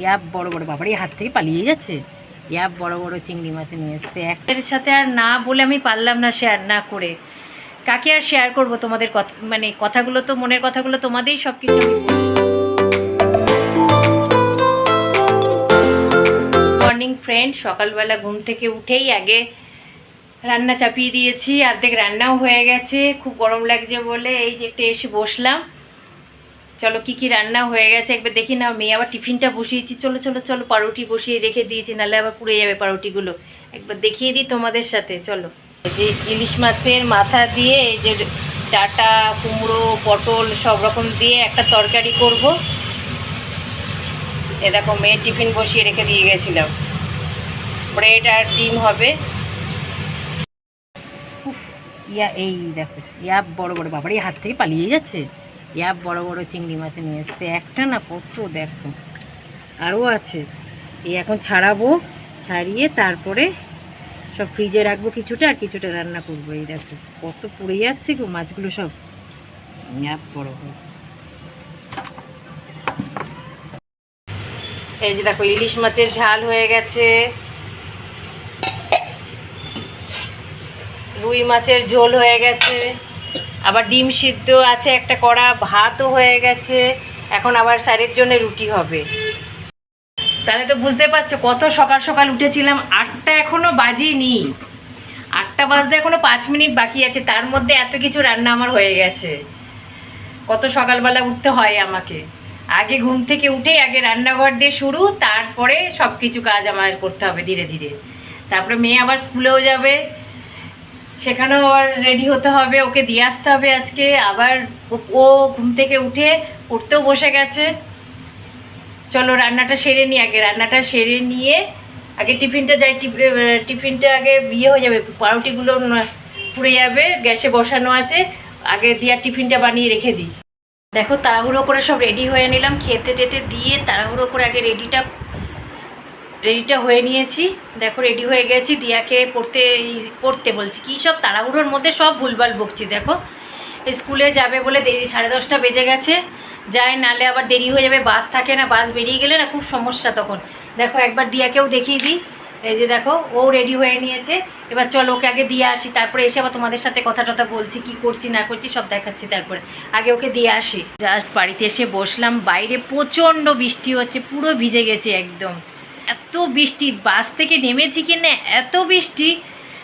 ইয়াব বড় বড় বাবার এই হাত থেকে পালিয়ে যাচ্ছে। ইয়াব বড় বড় চিংড়ি মাছ নিয়ে এসছে। একটার সাথে আর না বলে আমি পারলাম না শেয়ার না করে। কাকে আর শেয়ার করব তোমাদের কথা মানে কথাগুলো তো, মনের কথাগুলো তোমাদেরই সব কিছু মর্নিং ফ্রেন্ড সকালবেলা ঘুম থেকে উঠেই আগে রান্না চাপিয়ে দিয়েছি। অর্ধেক রান্নাও হয়ে গেছে। খুব গরম লাগছে বলে এই যে একটু এসে বসলাম। চলো কি কি রান্না হয়ে গেছে, একবার দেখি না মেয়ে আবার টিফিনটা বসিয়েছি। চলো চলো চলো, পাউরুটি বসিয়ে রেখে দিয়েছি, নাহলে আবার পুড়ে যাবে পাউরুটিগুলো। একবার দেখিয়ে দিই তোমাদের সাথে, চলো। যে ইলিশ মাছের মাথা দিয়ে এই যে ডাটা, কুমড়ো, পটল সব রকম দিয়ে একটা তরকারি করব। এ দেখো, মেয়ের টিফিন বসিয়ে রেখে দিয়ে গেছিলাম। ব্রেড আর ডিম হবে। ইয়া, এই দেখো, ইয়া, বড় বড় বাবার, এই হাত থেকে পালিয়ে যাচ্ছে। ইয়া বড় বড় চিংড়ি মাছ নিয়ে এসছে। একটা না কত, দেখো। আরও আছে। এই এখন ছাড়াবো, ছাড়িয়ে তারপরে সব ফ্রিজে রাখব কিছুটা আর কিছুটা রান্না করব। এই দেখো, কত পড়ে যাচ্ছে গো মাছগুলো সব। ইয়া বড় বড়। এই যে দেখো, ইলিশ মাছের ঝাল হয়ে গেছে। রুই মাছের ঝোল হয়ে গেছে। আবার ডিম সিদ্ধ আছে, একটা কড়া, ভাতও হয়ে গেছে, এখন আবার স্যারের জন্য রুটি হবে। তাহলে তো বুঝতে পারছ, কত সকাল সকাল উঠেছিলাম, আটটা এখনও বাজিনি। আটটা বাজতে এখনও পাঁচ মিনিট বাকি আছে, তার মধ্যে এত কিছু রান্না আমার হয়ে গেছে। কত সকালবেলা উঠতে হয় আমাকে। আগে ঘুম থেকে উঠেই আগে রান্নাঘর দিয়ে শুরু, তারপরে সব কিছু কাজ আমার করতে হবে ধীরে ধীরে। তারপরে মেয়ে আবার স্কুলেও যাবে সেখানেও আবার রেডি হতে হবে, ওকে দিয়ে আসতে হবে আজকে। আবার ও- ঘুম থেকে উঠে পড়তেও বসে গেছে। চলো রান্নাটা সেরে নিই আগে। রান্নাটা সেরে নিয়ে আগে টিফিনটা যাই, টিফ- টিফিনটা আগে বিয়ে হয়ে যাবে, পাউরুটিগুলো পুড়ে যাবে, গ্যাসে বসানো আছে। আগে দিয়ার টিফিনটা বানিয়ে রেখে দিই। দেখো, তাড়াহুড়ো করে সব রেডি হয়ে নিলাম। খেতে টেতে দিয়ে তাড়াহুড়ো করে আগে রেডিটা রেডিটা হয়ে নিয়েছি। দেখো রেডি হয়ে গেছি, দিয়াকে পড়তে পড়তে বলছি। কী সব তাড়াহুড়োর মধ্যে সব ভুলভাল বকছি, দেখো। স্কুলে যাবে বলে দেরি, সাড়ে দশটা বেজে গেছে। যায়, নালে আবার দেরি হয়ে যাবে, বাস থাকে না, বাস বেরিয়ে গেলে না খুব সমস্যা তখন। দেখো একবার দিয়াকেও দেখিয়ে দিই। এই যে দেখো, ও রেডি হয়ে নিয়েছে। এবার চলো, ওকে আগে দিয়ে আসি। তারপরে এসে আবার তোমাদের সাথে কথা টথা বলছি, কি করছি, না করছি, সব দেখাচ্ছি তারপরে। আগে ওকে দিয়ে আসি। জাস্ট বাড়িতে এসে বসলাম। বাইরে প্রচণ্ড বৃষ্টি হচ্ছে, পুরো ভিজে গেছে একদম। বৃষ্টি, বাস থেকে নেমেছি কি না এত বৃষ্টি।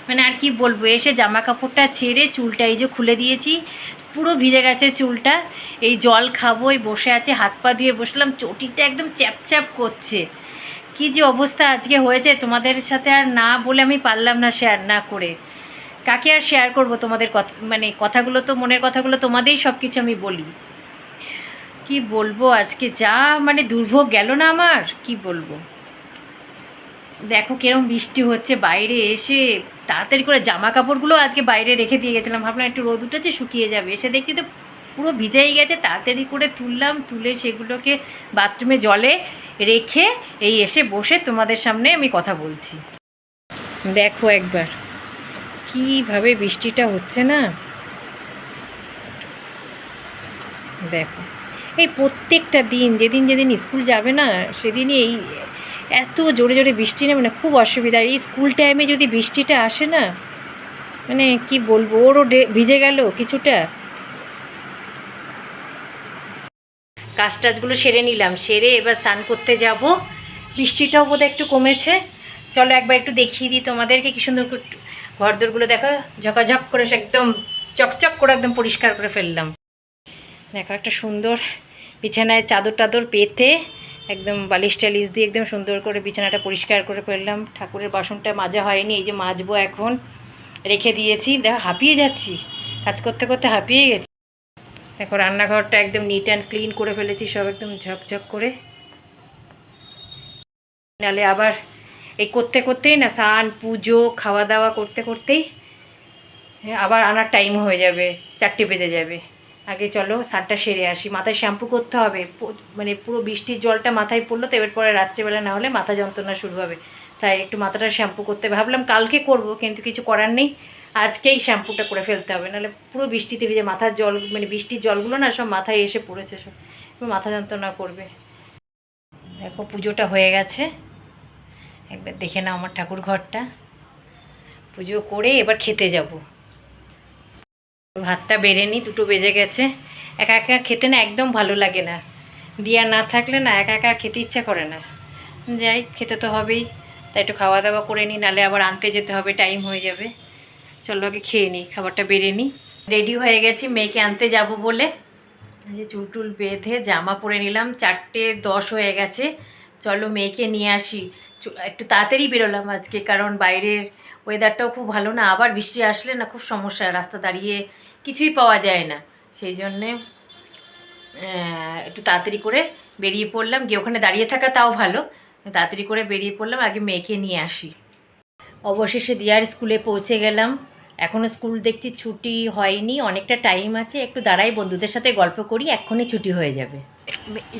মানে আর কি বলব, এসে জামা কাপড়টা ছেড়ে চুলটা এই যে খুলে দিয়েছি, পুরো ভিজে গেছে চুলটা। এই জল খাব, এই বসে আছে, হাত পা ধুয়ে বসলাম, চটিটা একদম চ্যাপ চ্যাপ করছে। কি যে অবস্থা আজকে হয়েছে, তোমাদের সাথে আর না বলে আমি পারলাম না শেয়ার না করে। কাকে আর শেয়ার করব তোমাদের কথা মানে কথাগুলো তো, মনের কথাগুলো তোমাদেরই সব কিছু আমি বলি। কি বলব আজকে, যা মানে দুর্ভোগ গেল না আমার, কি বলব? দেখো কিরম বৃষ্টি হচ্ছে, বাইরে এসে তাড়াতাড়ি করে জামা কাপড়গুলো আজকে বাইরে রেখে দিয়ে গেছিলাম। ভাবলাম একটু রোদ উঠেছে, শুকিয়ে যাবে। এসে দেখছি তো পুরো ভিজেই গেছে, তাড়াতাড়ি করে তুললাম, তুলে সেগুলোকে বাথরুমে জলে রেখে এই এসে বসে তোমাদের সামনে আমি কথা বলছি। দেখো একবার, কীভাবে বৃষ্টিটা হচ্ছে না? দেখো, এই প্রত্যেকটা দিন, যেদিন যেদিন স্কুল যাবে না, সেদিনই এই এত জোরে জোরে বৃষ্টি নেবে না, খুব অসুবিধা। এই স্কুল টাইমে যদি বৃষ্টিটা আসে না মানে কি বলব, ওরও ভিজে গেল কিছুটা। কাজ টাজগুলো সেরে নিলাম, সেরে এবার স্নান করতে যাব। বৃষ্টিটাও বোধহয় একটু কমেছে। চলো একবার একটু দেখিয়ে দিই তোমাদেরকে কি সুন্দর ঘরদোরগুলো দেখো, ঝকাঝক করে একদম চকচক করে একদম পরিষ্কার করে ফেললাম। দেখো একটা সুন্দর বিছানায় চাদর টাদর পেতে একদম বালিশ টালিশ দিয়ে একদম সুন্দর করে বিছানাটা পরিষ্কার করে ফেললাম। ঠাকুরের বাসনটা মাজা হয়নি, এই যে মাজবো এখন। রেখে দিয়েছি। দেখো, হাঁপিয়ে যাচ্ছি। কাজ করতে করতে হাঁপিয়ে গেছি। দেখো, রান্নাঘরটা একদম নিট অ্যান্ড ক্লিন করে ফেলেছি, সব একদম ঝকঝক করে। নালে আবার এই করতে করতেই না, স্নান, পুজো, খাওয়া দাওয়া করতে করতেই আবার আনার টাইম হয়ে যাবে, চারটে বেজে যাবে। আগে চলো সারটা সেরে আসি। মাথায় শ্যাম্পু করতে হবে। মানে পুরো বৃষ্টির জলটা মাথায় পড়ল, তো এবার পরে রাত্রেবেলা না হলে মাথা যন্ত্রণা শুরু হবে। তাই একটু মাথাটা শ্যাম্পু করতে, ভাবলাম কালকে করব, কিন্তু কিছু করার নেই। আজকেই শ্যাম্পুটা করে ফেলতে হবে, নাহলে পুরো বৃষ্টিতে ভিজে মাথার জল মানে বৃষ্টির জলগুলো না সব মাথায় এসে পড়েছে সব। মাথা যন্ত্রণা করবে। দেখো, পুজোটা হয়ে গেছে। একবার দেখে নাও আমার ঠাকুর ঘরটা। পুজো করে এবার খেতে যাব। ভাতটা বেড়ে নি দুটো বেজে গেছে। একা একা খেতে না একদম ভালো লাগে না। দিয়া না থাকলে না একা একা খেতে ইচ্ছা করে না। যাই, খেতে তো হবেই। তাই একটু খাওয়া দাওয়া করে নিই, নালে আবার আনতে যেতে হবে, টাইম হয়ে যাবে। চলো আগে খেয়ে নিই, খাবারটা বেড়ে নিই। রেডি হয়ে গেছি, মেয়েকে আনতে যাব বলে। যে চুল টুল বেঁধে জামা পরে নিলাম, চারটে দশ হয়ে গেছে। চলো মেয়েকে নিয়ে আসি। একটু তাড়াতাড়ি বেরোলাম আজকে, কারণ বাইরের ওয়েদারটাও খুব ভালো না। আবার বৃষ্টি আসলে না খুব সমস্যা, রাস্তা দাঁড়িয়ে কিছুই পাওয়া যায় না। সেই জন্যে একটু তাড়াতাড়ি করে বেরিয়ে পড়লাম। গিয়ে ওখানে দাঁড়িয়ে থাকা তাও ভালো। তাড়াতাড়ি করে বেরিয়ে পড়লাম, আগে মেয়েকে নিয়ে আসি। অবশেষে দিয়ার স্কুলে পৌঁছে গেলাম। এখনও স্কুল দেখছি ছুটি হয়নি, অনেকটা টাইম আছে। একটু দাঁড়াই, বন্ধুদের সাথে গল্প করি, এক্ষুনি ছুটি হয়ে যাবে।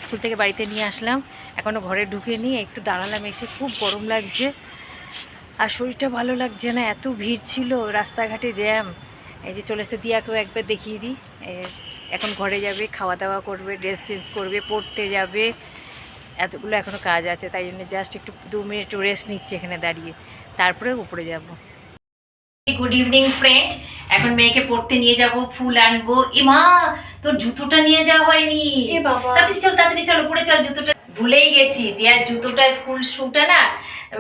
স্কুল থেকে বাড়িতে নিয়ে আসলাম। এখনও ঘরে ঢুকে নিয়ে একটু দাঁড়ালাম এসে খুব গরম লাগছে। আর শরীরটা ভালো লাগছে না, এত ভিড় ছিল রাস্তাঘাটে জ্যাম। এই যে চলে দিয়াকেও একবার দেখিয়ে দিই। এখন ঘরে যাবে খাওয়া দাওয়া করবে, ড্রেস চেঞ্জ করবে, পড়তে যাবে। এতগুলো এখনও কাজ আছে, তাই জন্য জাস্ট একটু দু মিনিট রেস্ট নিচ্ছে এখানে দাঁড়িয়ে। তারপরে উপরে যাব। গুড ইভিনিং ফ্রেন্ড এখন মেয়েকে পড়তে নিয়ে যাব ফুল আনব। ইমা তোর জুতোটা নিয়ে যাওয়া হয়নি। এ তাড়াতাড়ি চল তাড়াতাড়ি চল উপরে চল জুতোটা। ভুলেই গেছি। দেয়ার জুতোটা স্কুল শুটা না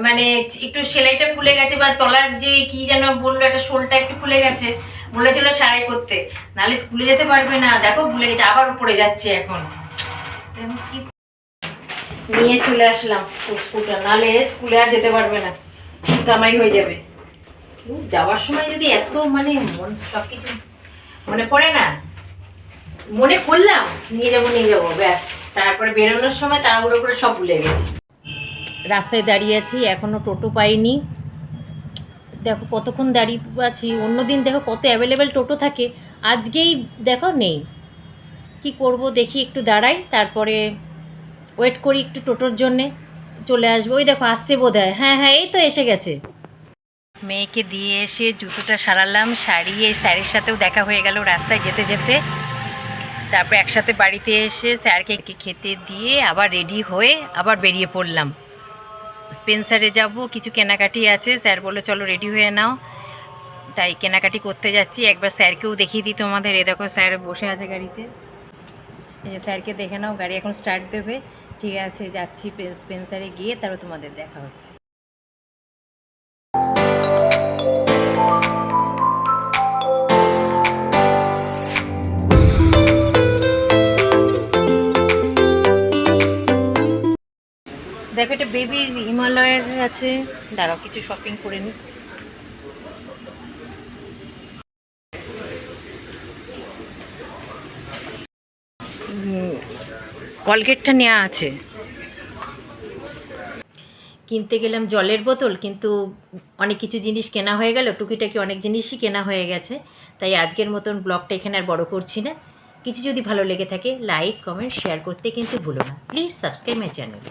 মানে একটু সেলাইটা খুলে গেছে বা তলার যে কি যেন বলল একটা শোলটা একটু খুলে গেছে। বলেছিল সারাই করতে। নাহলে স্কুলে যেতে পারবে না। দেখো ভুলে গেছে। আবার উপরে যাচ্ছে এখন। নিয়ে চলে আসলাম স্কুল স্কুলটা নাহলে স্কুলে আর যেতে পারবে না। স্কুল কামাই হয়ে যাবে। যাওয়ার সময় যদি এত মানে মন সব কিছু মনে পড়ে না, মনে করলাম, নিয়ে যাব নিয়ে যাব, ব্যাস। তারপরে বেরোনোর সময় তাড়াহুড়ো করে সব ভুলে গেছি। রাস্তায় দাঁড়িয়ে আছি এখনও টোটো পাইনি। দেখো কতক্ষণ দাঁড়িয়ে আছি, অন্যদিন দেখো কত অ্যাভেলেবেল টোটো থাকে, আজকেই দেখো নেই। কি করব, দেখি একটু দাঁড়াই, তারপরে ওয়েট করি একটু টোটোর জন্যে, চলে আসব। ওই দেখো, আসছে বোধ হ্যাঁ হ্যাঁ এই তো এসে গেছে। মেয়েকে দিয়ে এসে জুতোটা সারালাম, সারিয়ে স্যারের সাথেও দেখা হয়ে গেল রাস্তায় যেতে যেতে। তারপর একসাথে বাড়িতে এসে স্যারকে খেতে দিয়ে আবার রেডি হয়ে আবার বেরিয়ে পড়লাম। স্পেন্সারে যাব, কিছু কেনাকাটি আছে, স্যার বলল, চলো রেডি হয়ে নাও। তাই কেনাকাটি করতে যাচ্ছি। একবার স্যারকেও দেখিয়ে দিই তোমাদের। এ দেখো, স্যার বসে আছে গাড়িতে। এই যে স্যারকে দেখে নাও, গাড়ি এখন স্টার্ট দেবে। ঠিক আছে, যাচ্ছি স্পেন্সারে গিয়ে তারপর তোমাদের দেখা হচ্ছে। দেখো, এটা বেবির হিমালয়ের আছে। দাঁড়াও, কিছু শপিং করে নিই কলগেটটা নেওয়া আছে। কিনতে গেলাম জলের বোতল, কিন্তু অনেক কিছু জিনিস কেনা হয়ে গেল। টুকিটাকি অনেক জিনিসই কেনা হয়ে গেছে। তাই আজকের মতন ব্লগটা এখানে আর বড় করছি না। কিছু যদি ভালো লেগে থাকে লাইক কমেন্ট শেয়ার করতে কিন্তু ভুলো না। Please subscribe my channel